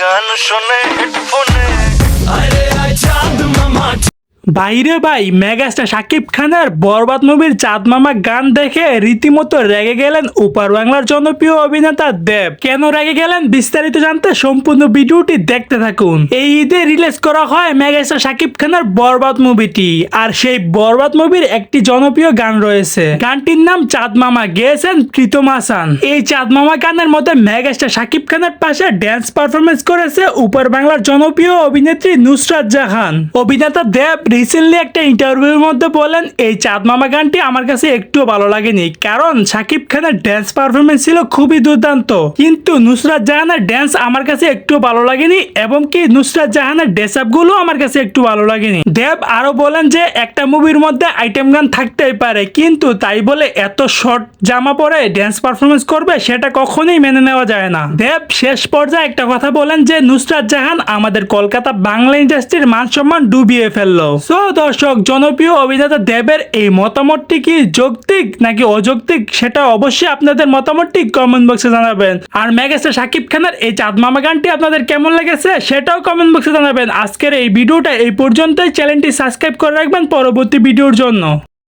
গান শোনে হেডফোনে। বাইরে ভাই মেগাস্টার শাকিব খানের বরবাদ মুভির চাঁদ মামা গান দেখে রীতিমতো রেগে গেলেন উপার বাংলার জনপ্রিয় অভিনেতা দেব। কেন রেগে গেলেন বিস্তারিত জানতে সম্পূর্ণ ভিডিওটি দেখতে থাকুন। এই ঈদে রিলিজ করা হয় মেগাস্টার শাকিব খানের বরবাদ মুভিটি। আর সেই বরবাদ মুভির একটি জনপ্রিয় গান রয়েছে। গানটির নাম চাঁদ মামা গেয়েছেন প্রীতম হাসান। এই চাঁদ মামা গানের মধ্যে মেগাস্টার শাকিব খানের পাশে ড্যান্স পারফরমেন্স করেছে উপার বাংলার জনপ্রিয় অভিনেত্রী নুসরাত জাহান। অভিনেতা দেব রিসেন্টলি একটা ইন্টারভিউর মধ্যে বলেন, এই চাঁদ মামা গানটি আমার কাছে একটু ভালো লাগেনি। কারণ শাকিব খানের ড্যান্স পারফরমেন্স ছিল খুবই দুর্দান্ত। কিন্তু নুসরাত জাহানের ড্যান্স আমার কাছে একটু ভালো লাগেনি এবং কি নুসরাত জাহানের ড্রেসগুলো আমার কাছে একটু ভালো লাগেনি। দেব আরও বলেন যে, একটা মুভির মধ্যে আইটেম গান থাকতেই পারে, কিন্তু তাই বলে এত শর্ট জামা পরে ড্যান্স পারফরমেন্স করবে সেটা কখনোই মেনে নেওয়া যায় না। দেব শেষ পর্যায়ে একটা কথা বলেন যে, নুসরাত জাহান আমাদের কলকাতা বাংলা ইন্ডাস্ট্রির মান সম্মান ডুবিয়ে ফেলল। সো দর্শক, জনপ্রিয় অভিনেতা দেবের এই মতামতটি কি যৌক্তিক নাকি অযৌক্তিক সেটা অবশ্যই আপনাদের মতামতটি কমেন্ট বক্সে জানাবেন। আর মেগাস্টার সাকিব খানের এই চাঁদ মামা গানটি আপনাদের কেমন লেগেছে সেটাও কমেন্ট বক্সে জানাবেন। আজকের এই ভিডিওটা এই পর্যন্তই। চ্যানেলটি সাবস্ক্রাইব করে রাখবেন পরবর্তী ভিডিওর জন্য।